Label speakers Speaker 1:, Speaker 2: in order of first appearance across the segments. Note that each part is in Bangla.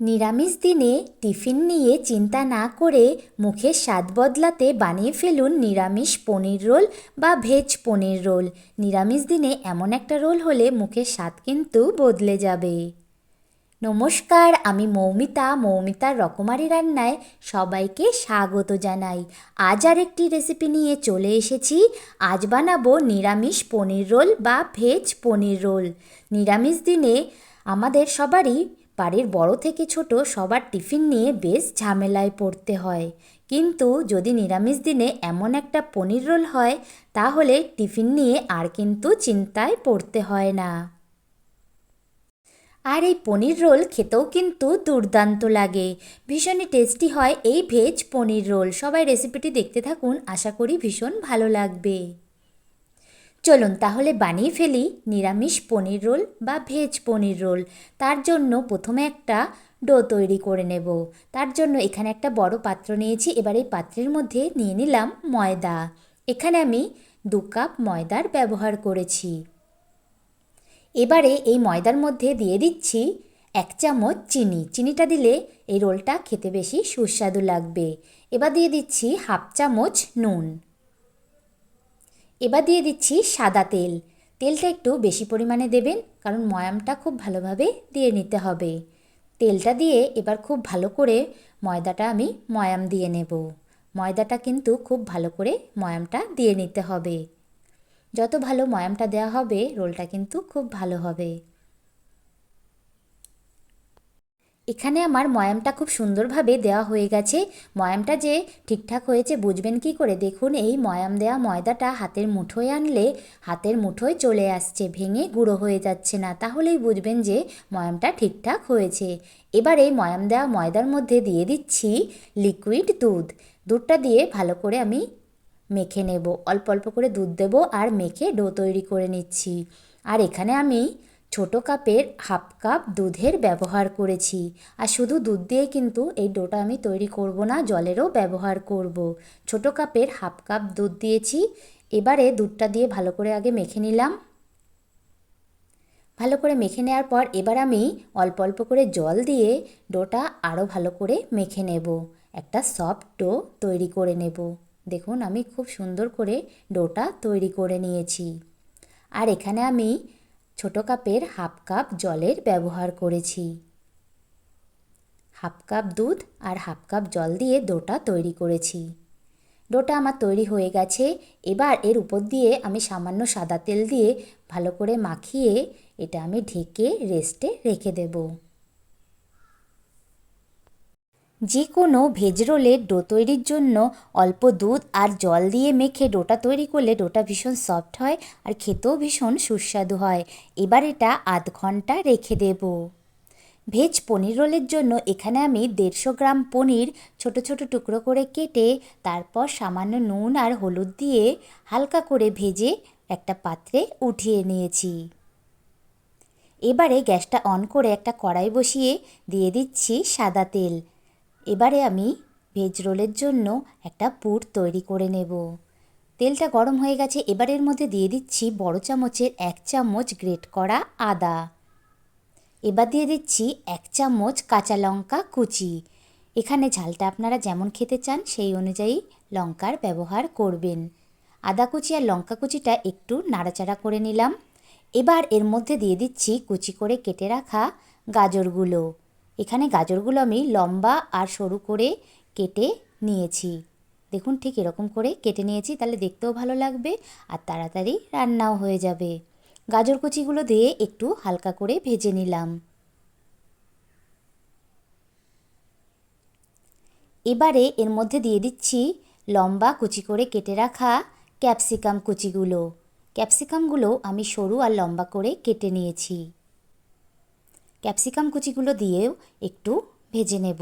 Speaker 1: নিরামিষ দিনে টিফিন নিয়ে চিন্তা না করে মুখের স্বাদ বদলাতে বানিয়ে ফেলুন নিরামিষ পনির রোল বা ভেজ পনির রোল। নিরামিষ দিনে এমন একটা রোল হলে মুখের স্বাদ কিন্তু বদলে যাবে। নমস্কার, আমি মৌমিতা, মৌমিতার রকমারি রান্নায় সবাইকে স্বাগত জানাই। আজ আর একটি রেসিপি নিয়ে চলে এসেছি। আজ বানাবো নিরামিষ পনির রোল বা ভেজ পনির রোল। নিরামিষ দিনে আমাদের সবারই বাড়ির বড় থেকে ছোট সবার টিফিন নিয়ে বেশ ঝামেলায় পড়তে হয়। কিন্তু যদি নিরামিষ দিনে এমন একটা পনির রোল হয়, তাহলে টিফিন নিয়ে আর কিন্তু চিন্তায় পড়তে হয় না। আর এই পনির রোল খেতেও কিন্তু দুর্দান্ত লাগে। ভীষণই টেস্টি হয় এই ভেজ পনির রোল। সবাই রেসিপিটি দেখতে থাকুন। আশা করি ভীষণ ভালো লাগবে। চলুন তাহলে বানিয়ে ফেলি নিরামিষ পনির রোল বা ভেজ পনির রোল। তার জন্য প্রথমে একটা ডো তৈরি করে নেব। তার জন্য এখানে একটা বড় পাত্র নিয়েছি। এবার এই পাত্রের মধ্যে নিয়ে নিলাম ময়দা। এখানে আমি দু কাপ ময়দার ব্যবহার করেছি। এবারে এই ময়দার মধ্যে দিয়ে দিচ্ছি এক চামচ চিনি। চিনিটা দিলে এই রোলটা খেতে বেশি সুস্বাদু লাগবে। এবার দিয়ে দিচ্ছি হাফ চামচ নুন। এবার দিয়ে দিচ্ছি সাদা তেল। তেলটা একটু বেশি পরিমাণে দেবেন, কারণ ময়ামটা খুব ভালোভাবে দিয়ে নিতে হবে। তেলটা দিয়ে এবার খুব ভালো করে ময়দাটা আমি ময়াম দিয়ে নেব। ময়দাটা কিন্তু খুব ভালো করে ময়ামটা দিয়ে নিতে হবে। যত ভালো ময়ামটা দেওয়া হবে, রোলটা কিন্তু খুব ভালো হবে। এখানে আমার ময়ামটা খুব সুন্দরভাবে দেওয়া হয়ে গেছে। ময়ামটা যে ঠিকঠাক হয়েছে, বুঝবেন কি করে? দেখুন, এই ময়াম দেওয়া ময়দাটা হাতের মুঠোয় আনলে হাতের মুঠোয় চলে আসছে, ভেঙে গুঁড়ো হয়ে যাচ্ছে না। তাহলেই বুঝবেন যে ময়ামটা ঠিকঠাক হয়েছে। এবার এই ময়াম দেওয়া ময়দার মধ্যে দিয়ে দিচ্ছি লিকুইড দুধ। দুধটা দিয়ে ভালো করে আমি মেখে নেব। অল্প অল্প করে দুধ দেব আর মেখে ডো তৈরি করে নিচ্ছি। আর এখানে আমি ছোট কাপের হাফ কাপ দুধের ব্যবহার করেছি। আর শুধু দুধ দিয়ে কিন্তু এই ডোটা আমি তৈরি করব না, জলেরও ব্যবহার করব। ছোট কাপের হাফ কাপ দুধ দিয়েছি। এবারে দুধটা দিয়ে ভালো করে আগে মেখে নিলাম। ভালো করে মেখে নেওয়ার পর এবার আমি অল্প অল্প করে জল দিয়ে ডোটা আরও ভালো করে মেখে নেব। একটা সফট ডো তৈরি করে নেব। দেখুন আমি খুব সুন্দর করে ডোটা তৈরি করে নিয়েছি। আর এখানে আমি ছোট কাপের হাফ কাপ জলের ব্যবহার করেছি। হাফ কাপ দুধ আর হাফ কাপ জল দিয়ে ডোটা তৈরি করেছি। ডোটা আমার তৈরি হয়ে গেছে, এবার এর উপর দিয়ে আমি সামান্য সাদা তেল দিয়ে ভালো করে মাখিয়ে এটা আমি ঢেকে রেস্টে রেখে দেবো। যে কোনো ভেজ রোলের ডো তৈরির জন্য অল্প দুধ আর জল দিয়ে মেখে ডোটা তৈরি করলে ডোটা ভীষণ সফট হয় আর খেতেও ভীষণ সুস্বাদু হয়। এবার এটা আধ ঘণ্টা রেখে দেব। ভেজ পনির রোলের জন্য এখানে আমি দেড়শো গ্রাম পনির ছোট ছোট টুকরো করে কেটে তারপর সামান্য নুন আর হলুদ দিয়ে হালকা করে ভেজে একটা পাত্রে উঠিয়ে নিয়েছি। এবারে গ্যাসটা অন করে একটা কড়াই বসিয়ে দিয়ে দিচ্ছি সাদা তেল। এবারে আমি ভেজ রোলের জন্য একটা পুর তৈরি করে নেব। তেলটা গরম হয়ে গেছে, এবারের মধ্যে দিয়ে দিচ্ছি বড় চামচের এক চামচ গ্রেট করা আদা। এবার দিয়ে দিচ্ছি এক চামচ কাঁচা লঙ্কা কুচি। এখানে ঝালটা আপনারা যেমন খেতে চান, সেই অনুযায়ী লঙ্কার ব্যবহার করবেন। আদা কুচি আর লঙ্কা কুচিটা একটু নাড়াচাড়া করে নিলাম। এবার এর মধ্যে দিয়ে দিচ্ছি কুচি করে কেটে রাখা গাজরগুলো। এখানে গাজরগুলো আমি লম্বা আর সরু করে কেটে নিয়েছি। দেখুন ঠিক এরকম করে কেটে নিয়েছি, তাহলে দেখতেও ভালো লাগবে আর তাড়াতাড়ি রান্নাও হয়ে যাবে। গাজর কুচিগুলো দিয়ে একটু হালকা করে ভেজে নিলাম। এবারে এর মধ্যে দিয়ে দিচ্ছি লম্বা কুচি করে কেটে রাখা ক্যাপসিকাম কুচিগুলো। ক্যাপসিকামগুলো আমি সরু আর লম্বা করে কেটে নিয়েছি। ক্যাপসিকাম কুচিগুলো দিয়েও একটু ভেজে নেব।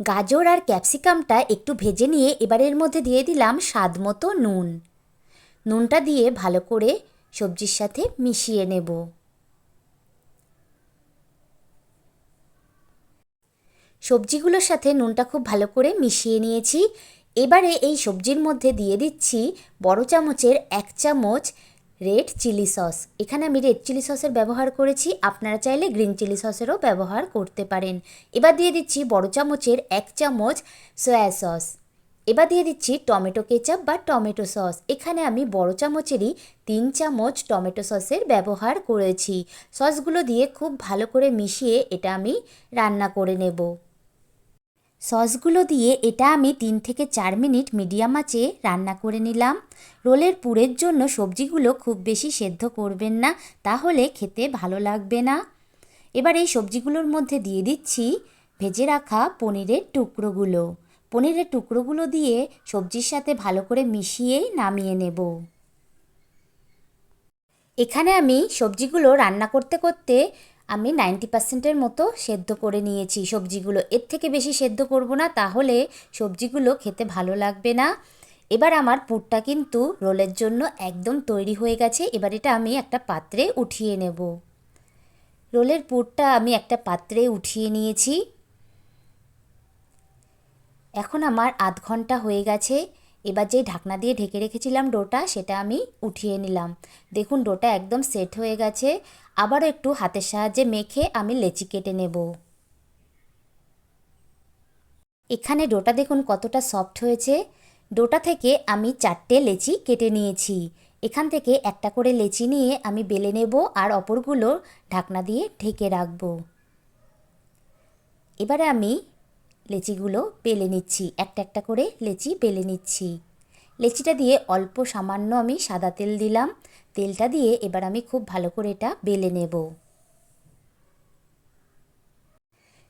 Speaker 1: গাজর আর ক্যাপসিকামটা একটু ভেজে নিয়ে এবারের মধ্যে দিয়ে দিলাম স্বাদ মতো নুন। নুনটা দিয়ে ভালো করে সবজির সাথে মিশিয়ে নেব। সবজিগুলোর সাথে নুনটা খুব ভালো করে মিশিয়ে নিয়েছি। এবারে এই সবজির মধ্যে দিয়ে দিচ্ছি বড় চামচের এক চামচ রেড চিলি সস। এখানে আমি রেড চিলি সসের ব্যবহার করেছি। আপনারা চাইলে গ্রিন চিলি সসেরও ব্যবহার করতে পারেন। এবার দিয়ে দিচ্ছি বড় চামচের এক চামচ সয়া সস। এবার দিয়ে দিচ্ছি টমেটো কেচাপ বা টমেটো সস। এখানে আমি বড় চামচেরই তিন চামচ টমেটো সসের ব্যবহার করেছি। সসগুলো দিয়ে খুব ভালো করে মিশিয়ে এটা আমি রান্না করে নেব। সসগুলো দিয়ে এটা আমি তিন থেকে চার মিনিট মিডিয়াম আঁচে রান্না করে নিলাম। রোলের পুরের জন্য সবজিগুলো খুব বেশি সেদ্ধ করবেন না, তাহলে খেতে ভালো লাগবে না। এবার এই সবজিগুলোর মধ্যে দিয়ে দিচ্ছি ভেজে রাখা পনিরের টুকরোগুলো। পনিরের টুকরোগুলো দিয়ে সবজির সাথে ভালো করে মিশিয়ে নামিয়ে নেব। এখানে আমি সবজিগুলো রান্না করতে করতে আমি নাইনটি পার্সেন্টের মতো সেদ্ধ করে নিয়েছি। সবজিগুলো এর থেকে বেশি সেদ্ধ করব না, তাহলে সবজিগুলো খেতে ভালো লাগবে না। এবার আমার পুরটা কিন্তু রোলের জন্য একদম তৈরি হয়ে গেছে। এবার এটা আমি একটা পাত্রে উঠিয়ে নেব। রোলের পুরটা আমি একটা পাত্রে উঠিয়ে নিয়েছি। এখন আমার আধ ঘণ্টা হয়ে গেছে। এবার যে ঢাকনা দিয়ে ঢেকে রেখেছিলাম ডোটা, সেটা আমি উঠিয়ে নিলাম। দেখুন, ডোটা একদম সেট হয়ে গেছে। আবারও একটু হাতের সাহায্যে মেখে আমি লেচি কেটে নেব। এখানে ডোটা দেখুন কতটা সফট হয়েছে। ডোটা থেকে আমি চারটে লেচি কেটে নিয়েছি। এখান থেকে একটা করে লেচি নিয়ে আমি বেলে নেব আর অপরগুলো ঢাকনা দিয়ে ঢেকে রাখব। এবারে আমি লেচিগুলো বেলে নিচ্ছি। একটা একটা করে লেচি বেলে নিচ্ছি। লেচিটা দিয়ে অল্প সামান্য আমি সাদা তেল দিলাম। তেলটা দিয়ে এবার আমি খুব ভালো করে এটা বেলে নেব।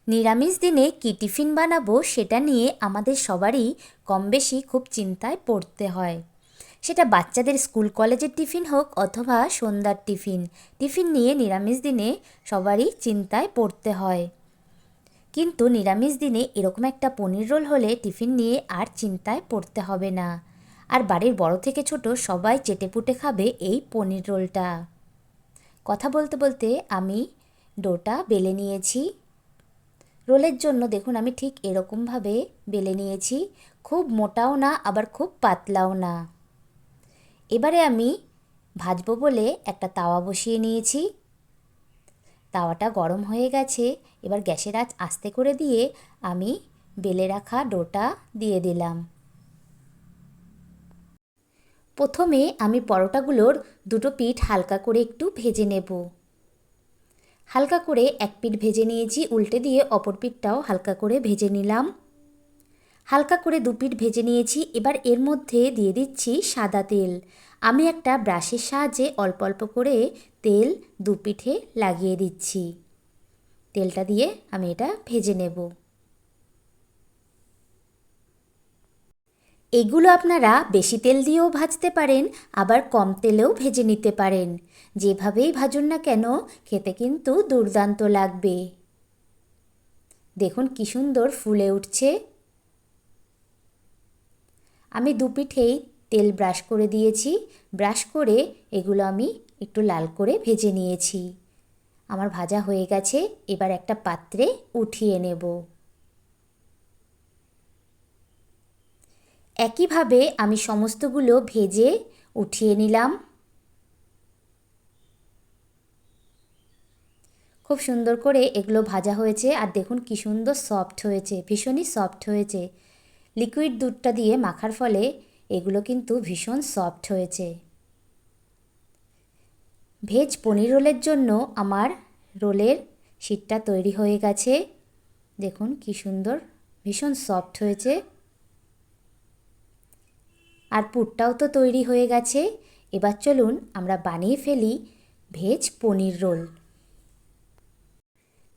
Speaker 1: নিরামিষ দিনে কী টিফিন বানাবো সেটা নিয়ে আমাদের সবারই কম বেশি খুব চিন্তায় পড়তে হয়। সেটা বাচ্চাদের স্কুল কলেজের টিফিন হোক অথবা সন্ধ্যার টিফিন। টিফিন নিয়ে নিরামিষ দিনে সবারই চিন্তায় পড়তে হয়। কিন্তু নিরামিষ দিনে এরকম একটা পনির রোল হলে টিফিন নিয়ে আর চিন্তায় পড়তে হবে না। আর বাড়ির বড় থেকে ছোট সবাই চেটেপুটে খাবে এই পনির রোলটা। কথা বলতে বলতে আমি ডোটা বেলে নিয়েছি। রোলের জন্য দেখুন আমি ঠিক এরকমভাবে বেলে নিয়েছি। খুব মোটাও না, আবার খুব পাতলাও না। এবারে আমি ভাজবো বলে একটা তাওয়া বসিয়ে নিয়েছি। তাওয়াটা গরম হয়ে গেছে। এবার গ্যাসের আঁচ আস্তে করে দিয়ে আমি বেলে রাখা ডোটা দিয়ে দিলাম। প্রথমে আমি পরোটাগুলোর দুটো পিঠ হালকা করে একটু ভেজে নেব। হালকা করে এক পিঠ ভেজে নিয়েছি, উল্টে দিয়ে অপর পিঠটাও হালকা করে ভেজে নিলাম। হালকা করে দু পিঠ ভেজে নিয়েছি, এবার এর মধ্যে দিয়ে দিচ্ছি সাদা তেল। আমি একটা ব্রাশের সাহায্যে অল্প অল্প করে তেল দু পিঠে লাগিয়ে দিচ্ছি। তেলটা দিয়ে আমি এটা ভেজে নেব। এগুলো আপনারা বেশি তেল দিয়েও ভাজতে পারেন, আবার কম তেলেও ভেজে নিতে পারেন। যেভাবেই ভাজুন না কেন, খেতে কিন্তু দুর্দান্ত লাগবে। দেখুন কি সুন্দর ফুলে উঠছে। আমি দু পিঠেই তেল ব্রাশ করে দিয়েছি। ব্রাশ করে এগুলো আমি একটু লাল করে ভেজে নিয়েছি। আমার ভাজা হয়ে গেছে, এবার একটা পাত্রে উঠিয়ে নেব। একইভাবে আমি সমস্তগুলো ভেজে উঠিয়ে নিলাম। খুব সুন্দর করে এগুলো ভাজা হয়েছে, আর দেখুন কি সুন্দর সফট হয়েছে, ভীষণই সফট হয়েছে। লিকুইড দুধটা দিয়ে মাখার ফলে এগুলো কিন্তু ভীষণ সফট হয়েছে। ভেজ পনির রোলের জন্য আমার রোলের শীটটা তৈরি হয়ে গেছে। দেখুন কি সুন্দর, ভীষণ সফট হয়েছে। আর পুরটাও তো তৈরি হয়ে গেছে। এবার চলুন আমরা বানিয়ে ফেলি ভেজ পনির রোল।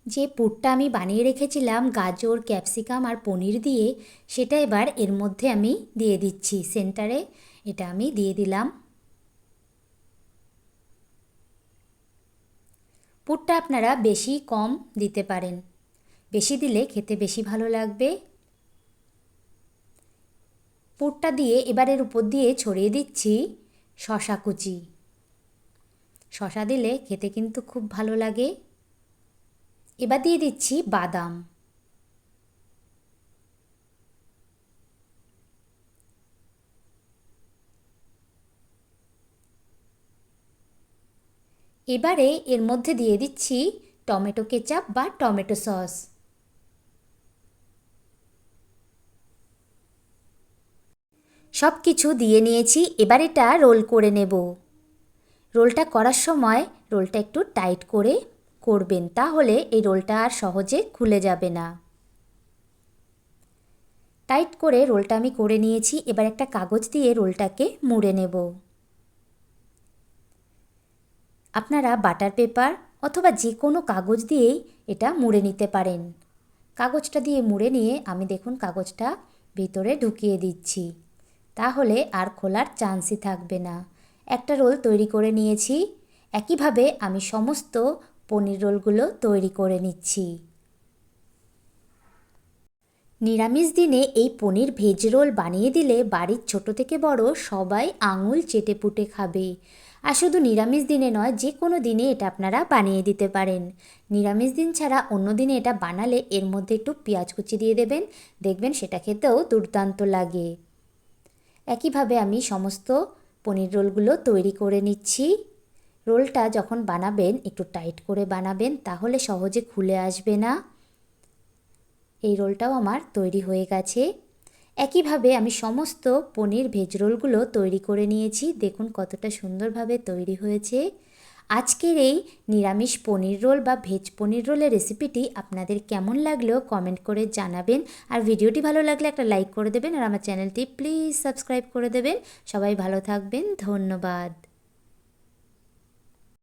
Speaker 1: যে পুরটা আমি বানিয়ে রেখেছিলাম, গাজর, ক্যাপসিকাম আর পনির দিয়ে, সেটা এবার এর মধ্যে আমি দিয়ে দিচ্ছি। সেন্টারে এটা আমি দিয়ে দিলাম। পুরটা আপনারা বেশি কম দিতে পারেন। বেশি দিলে খেতে বেশি ভালো লাগবে। পুরটা দিয়ে এবারের উপর দিয়ে ছড়িয়ে দিচ্ছি শশা কুচি। শশা দিলে খেতে কিন্তু খুব ভালো লাগে। এবার দিয়ে দিচ্ছি বাদাম। এবারে এর মধ্যে দিয়ে দিচ্ছি টমেটো কেচাপ বা টমেটো সস। সব কিছু দিয়ে নিয়েছি, এবার এটা রোল করে নেব। রোলটা করার সময় রোলটা একটু টাইট করে করবেন, তাহলে এই রোলটা আর সহজে খুলে যাবে না। টাইট করে রোলটা আমি করে নিয়েছি, এবার একটা কাগজ দিয়ে রোলটাকে মুড়ে নেব। আপনারা বাটার পেপার অথবা যে কোনো কাগজ দিয়েই এটা মুড়ে নিতে পারেন। কাগজটা দিয়ে মুড়ে নিয়ে আমি দেখুন কাগজটা ভিতরে ঢুকিয়ে দিচ্ছি। তাহলে আর খোলার চান্সই থাকবে না। একটা রোল তৈরি করে নিয়েছি। একইভাবে আমি সমস্ত পনির রোলগুলো তৈরি করে নিচ্ছি। নিরামিষ দিনে এই পনির ভেজ রোল বানিয়ে দিলে বাড়ির ছোট থেকে বড় সবাই আঙুল চেটে পুটে খাবে। আর শুধু নিরামিষ দিনে নয়, যে কোনো দিনে এটা আপনারা বানিয়ে দিতে পারেন। নিরামিষ দিন ছাড়া অন্য দিনে এটা বানালে এর মধ্যে একটু পেঁয়াজ কুচি দিয়ে দেবেন। দেখবেন সেটা খেতেও দুর্দান্ত লাগে। একইভাবে আমি সমস্ত পনির রোলগুলো তৈরি করে নিচ্ছি। রোলটা যখন বানাবেন, একটু টাইট করে বানাবেন, তাহলে সহজে খুলে আসবে না। এই রোলটাও আমার তৈরি হয়ে গেছে। একইভাবে আমি সমস্ত পনির ভেজ রোলগুলো তৈরি করে নিয়েছি। দেখুন কতটা সুন্দরভাবে তৈরি হয়েছে। আজকের এই নিরামিষ পনির রোল বা ভেজ পনির রোলের রেসিপিটি আপনাদের কেমন লাগল কমেন্ট করে জানাবেন। আর ভিডিওটি ভালো লাগলে একটা লাইক করে দেবেন আর আমার চ্যানেলটি প্লিজ সাবস্ক্রাইব করে দেবেন। সবাই ভালো থাকবেন, ধন্যবাদ।